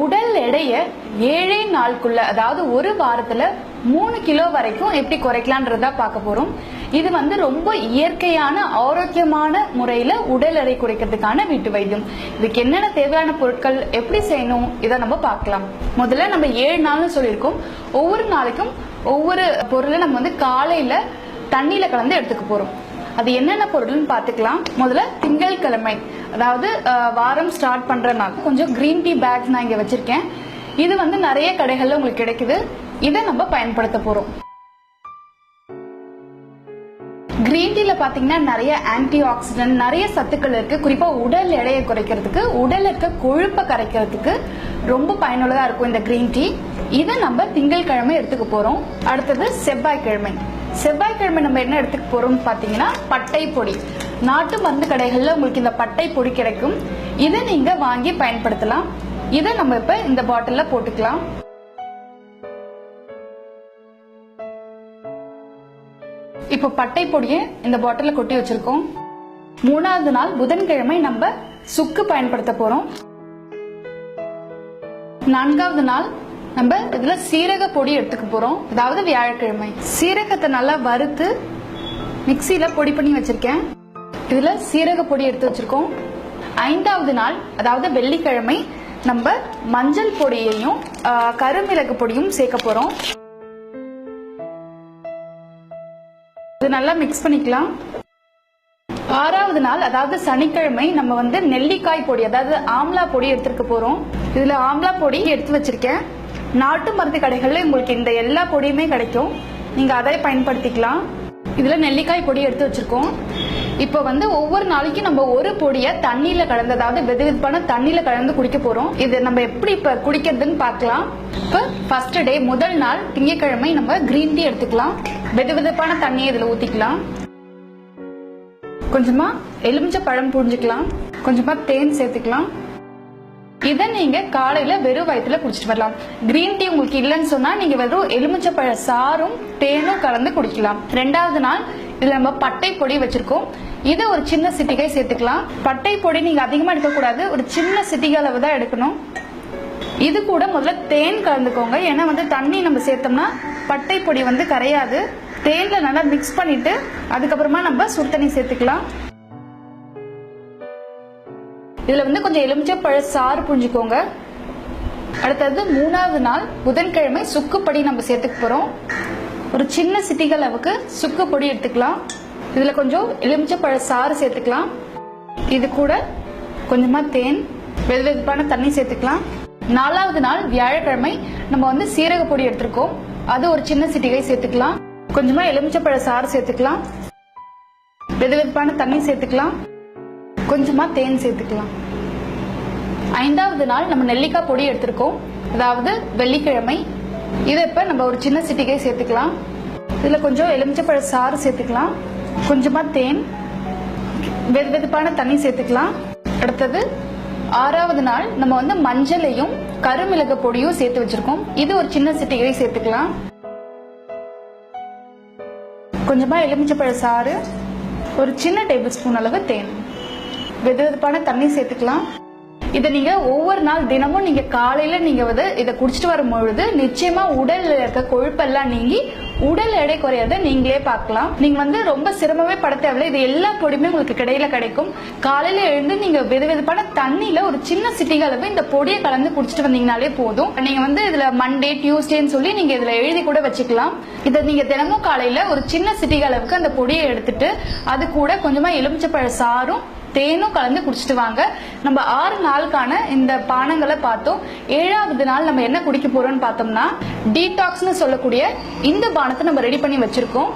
உடல் எடையை ஏழே நாளுக்குள்ள அதாவது ஒரு வாரத்துல மூணு கிலோ வரைக்கும் எப்படி குறைக்கலான்றதா பார்க்க போறோம். இது வந்து ரொம்ப இயற்கையான ஆரோக்கியமான முறையில உடல் எடை குறைக்கிறதுக்கான வீட்டு வைத்தியம். இதுக்கு என்னென்ன தேவையான பொருட்கள் எப்படி செய்யணும் இதை நம்ம பார்க்கலாம். முதல்ல நம்ம ஏழு நாள்னு சொல்லியிருக்கோம். ஒவ்வொரு நாளைக்கும் ஒவ்வொரு பொருளை நம்ம வந்து காலையில தண்ணியில கலந்து எடுத்துக்க போறோம். அது என்னென்ன பொருள்னு பார்த்துக்கலாம். முதல்ல திங்கட்கிழமை அதாவது வாரம் ஸ்டார்ட் பண்ற நாள். கொஞ்சம் கிரீன் டீ பேக்ஸ் நான் இங்க வச்சிருக்கேன். இது வந்து நிறைய கடைகள்ல உங்களுக்கு கிடைக்குது. இதை நம்ம பயன்படுத்த போறோம். கிரீன் டீல பாத்தீங்கன்னா நிறைய ஆன்டி ஆக்சிடென்ட் நிறைய சத்துக்கள் இருக்கு. குறிப்பா உடல் எடையை குறைக்கிறதுக்கு உடல் இருக்க கொழுப்பை கரைக்கிறதுக்கு ரொம்ப பயனுள்ளதா இருக்கும் இந்த கிரீன் டீ இதை நம்ம திங்கட்கிழமை எடுத்துக்க போறோம். அடுத்தது செவ்வாய்க்கிழமை. செவ்வாய்க்கிழமை நம்ம என்ன எடுத்துக்க போறோம்னு பார்த்தீங்கன்னா பட்டை பொடி நாட்டு மருந்து கடைகளில் உங்களுக்கு இந்த பட்டை பொடி கிடைக்கும். இதை நீங்க வாங்கி பயன்படுத்தலாம். இதை நம்ம இப்ப இந்த பாட்டில்ல போட்டுக்கலாம். இப்போ பட்டை பொடியை இந்த பாட்டில கொட்டி வச்சிருக்கோம். மூணாவது நாள் புதன்கிழமை நம்ம சுக்கு பயன்படுத்த போறோம். நான்காவது நாள் நம்ம இதுல சீரக பொடி எடுத்துக்க போறோம். அதாவது வியாழக்கிழமை. சீரகத்தை நல்லா வறுத்து மிக்சியில பொடி பண்ணி வச்சிருக்கேன். இதுல சீரக பொடி எடுத்து வச்சிருக்கோம். ஐந்தாவது நாள் அதாவது வெள்ளிக்கிழமை நம்ம மஞ்சள் பொடியையும் கருமிளகு பொடியும் சேர்க்க போறோம். இது நல்லா மிக்ஸ் பண்ணிக்கலாம். ஆறாவது நாள் அதாவது சனிக்கிழமை நம்ம வந்து நெல்லிக்காய் பொடி அதாவது ஆம்லா பொடி எடுத்துருக்க போறோம். இதுல ஆம்லா பொடி எடுத்து வச்சிருக்கேன். நாட்டு மருந்து கடைகளில் உங்களுக்கு இந்த எல்லா பொடியுமே கிடைக்கும். நீங்கள் அதை பயன்படுத்திக்கலாம். இதில் நெல்லிக்காய் பொடி எடுத்து வச்சுருக்கோம். இப்போ வந்து ஒவ்வொரு நாளைக்கும் நம்ம ஒரு பொடியை தண்ணியில் கலந்து அதாவது வெது வெதுப்பான தண்ணியில் கலந்து குடிக்க போகிறோம் இது நம்ம எப்படி இப்போ குடிக்கிறதுன்னு பார்க்கலாம். இப்போ ஃபர்ஸ்ட் டே முதல் நாள் திங்கக்கிழமை நம்ம கிரீன் டீ எடுத்துக்கலாம். வெது வெதுப்பான தண்ணியை இதில் ஊற்றிக்கலாம் கொஞ்சமாக எலுமிச்சை பழம் புரிஞ்சுக்கலாம் கொஞ்சமாக தேன் சேர்த்துக்கலாம். இதை நீங்க காலையில வெறும் வயிற்றுல குடிச்சிட்டு வரலாம். கிரீன் டீ உங்களுக்கு இல்லைன்னு சொன்னா நீங்க வெறும் எலுமிச்சப்பழ சாரும் தேனும் கலந்து குடிக்கலாம். ரெண்டாவது நாள் இதுல நம்ம பட்டை பொடி வச்சிருக்கோம். இதை ஒரு சின்ன சிட்டிகை சேர்த்துக்கலாம். பட்டை பொடி நீங்க அதிகமா எடுக்கக்கூடாது. ஒரு சின்ன சிட்டிகை அளவு தான் எடுக்கணும். இது கூட முதல்ல தேன் கலந்துக்கோங்க. ஏன்னா வந்து தண்ணி நம்ம சேர்த்தோம்னா பட்டை பொடி வந்து கரையாது. தேன்ல நல்லா மிக்ஸ் பண்ணிட்டு அதுக்கப்புறமா நம்ம சுடு தண்ணி சேர்த்துக்கலாம். இதுல வந்து கொஞ்சம் எலுமிச்சப்பழ சாறு புரிஞ்சுக்கோங்க. அடுத்தது மூணாவது நாள் புதன்கிழமை சுக்குப்பொடி நம்ம சேர்த்துக்க போறோம். ஒரு சின்ன சிட்டிகள் அளவுக்கு சுக்கு பொடி எடுத்துக்கலாம். இதுல கொஞ்சம் எலுமிச்சப்பழ சாறு சேர்த்துக்கலாம். இது கூட கொஞ்சமா தேன் வெது வெதுப்பான தண்ணி சேர்த்துக்கலாம். நாலாவது நாள் வியாழக்கிழமை நம்ம வந்து சீரக பொடி எடுத்திருக்கோம். அது ஒரு சின்ன சிட்டிகை சேர்த்துக்கலாம். கொஞ்சமா எலுமிச்சை சாறு சேர்த்துக்கலாம். வெது வெதுப்பான தண்ணி சேர்த்துக்கலாம். கொஞ்சமாக தேன் சேர்த்துக்கலாம். ஐந்தாவது நாள் நம்ம நெல்லிக்காய் பொடி எடுத்திருக்கோம். அதாவது வெள்ளிக்கிழமை. இதை இப்போ நம்ம ஒரு சின்ன சிட்டிகை சேர்த்துக்கலாம். இதில் கொஞ்சம் எலுமிச்சப்பழ சாறு சேர்த்துக்கலாம். கொஞ்சமாக தேன். வெது வெதுப்பான தண்ணி சேர்த்துக்கலாம். அடுத்தது ஆறாவது நாள் நம்ம வந்து மஞ்சளையும் கருமிளகு பொடியும் சேர்த்து வச்சிருக்கோம். இது ஒரு சின்ன சிட்டிகை சேர்த்துக்கலாம். கொஞ்சமாக எலுமிச்சப்பழ சாறு. ஒரு சின்ன டேபிள் ஸ்பூன் அளவு தேன். வெது வெதுப்பான தண்ணி சேர்த்துக்கலாம். இதை நீங்க ஒவ்வொரு நாள் தினமும் நீங்க காலையில நீங்க வந்து இதை குடிச்சிட்டு வரும்பொழுது நிச்சயமா உடல்ல இருக்க கொழுப்பெல்லாம் நீங்கி உடல் எடை குறையாத நீங்களே பார்க்கலாம். நீங்க வந்து ரொம்ப சிரமமே பட தேவையில்ல. இது எல்லா பொடியுமே உங்களுக்கு கிடையில கிடைக்கும். காலையில எழுந்து நீங்க வெது வெதுப்பான தண்ணியில ஒரு சின்ன சிட்டிங் அளவு இந்த பொடியை கலந்து குடிச்சிட்டு வந்தீங்கனாலே போதும். நீங்க வந்து இதுல மண்டே டியூஸ்டேன்னு சொல்லி நீங்க இதுல எழுதி கூட வச்சுக்கலாம். இதை நீங்க தினமும் காலையில ஒரு சின்ன சிட்டிங் அளவுக்கு அந்த பொடியை எடுத்துட்டு அது கூட கொஞ்சமா எலுமிச்சப்பழ சாரும் தேனும் கலந்து குடிச்சிட்டு வாங்க. நம்ம ஆறு நாளுக்கான இந்த பானங்களை பார்த்தோம். ஏழாவது நாள் நம்ம என்ன குடிக்க போறோம்னு பார்த்தோம்னா டீடாக்ஸ்னு சொல்லக்கூடிய இந்த பானத்தை நம்ம ரெடி பண்ணி வச்சிருக்கோம்.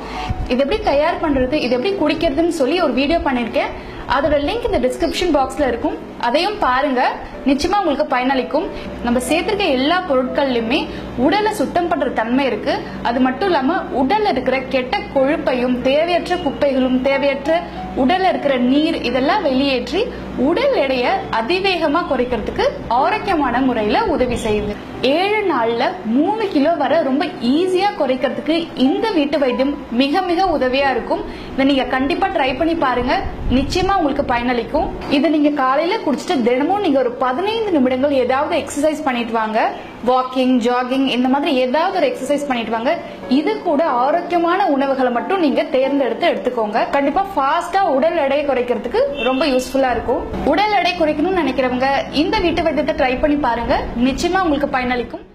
இது எப்படி தயார் பண்றது இது எப்படி குடிக்கிறதுன்னு சொல்லி ஒரு வீடியோ பண்ணியிருக்கேன். அதோட லிங்க் இந்த டிஸ்கிரிப்ஷன் பாக்ஸ்ல இருக்கும். அதையும் பாருங்க. நிச்சயமா உங்களுக்கு பயனளிக்கும். நம்ம சேர்த்திருக்க எல்லா பொருட்கள்லயுமே உடலை சுத்தம் பண்ற தன்மை இருக்கு. அது மட்டும் இல்லாம உடல்ல இருக்கிற கெட்ட கொழுப்பையும் தேவையற்ற குப்பைகளும் தேவையற்ற உடல்ல இருக்கிற நீர் இதெல்லாம் வெளியேற்றி உடல் எடையை அதிவேகமா குறைக்கிறதுக்கு ஆரோக்கியமான முறையில உதவி செய்யுது. ஏழு நாள்ல மூணு கிலோ வரை ரொம்ப ஈஸியா குறைக்கிறதுக்கு இந்த வீட்டு வைத்தியம் மிக மிக உதவியா இருக்கும். இதை நீங்க கண்டிப்பா ட்ரை பண்ணி பாருங்க. நிச்சயமா உங்களுக்கு பயனளிக்கும். இதை நீங்க காலையில குடிச்சிட்டு தினமும் நீங்க ஒரு பதினஞ்சு பதினைந்து நிமிடங்கள் ஏதாவது எக்ஸசைஸ் பண்ணிட்டு வாங்க. வாக்கிங் ஜாகிங் இந்த மாதிரி ஏதாவது ஒரு எக்ஸசைஸ் பண்ணிட்டு வாங்க. இது கூட ஆரோக்கியமான உணவுகளை மட்டும் நீங்க தேர்ந்தெடுத்து எடுத்துக்கோங்க. கண்டிப்பா ஃபாஸ்டா உடல் எடை குறைக்கிறதுக்கு ரொம்ப யூஸ்ஃபுல்லா இருக்கும். உடல் எடை குறைக்கணும்னு நினைக்கிறவங்க இந்த வீட்டு வைத்தியத்தை ட்ரை பண்ணி பாருங்க. நிச்சயமா உங்களுக்கு பயனளிக்கும்.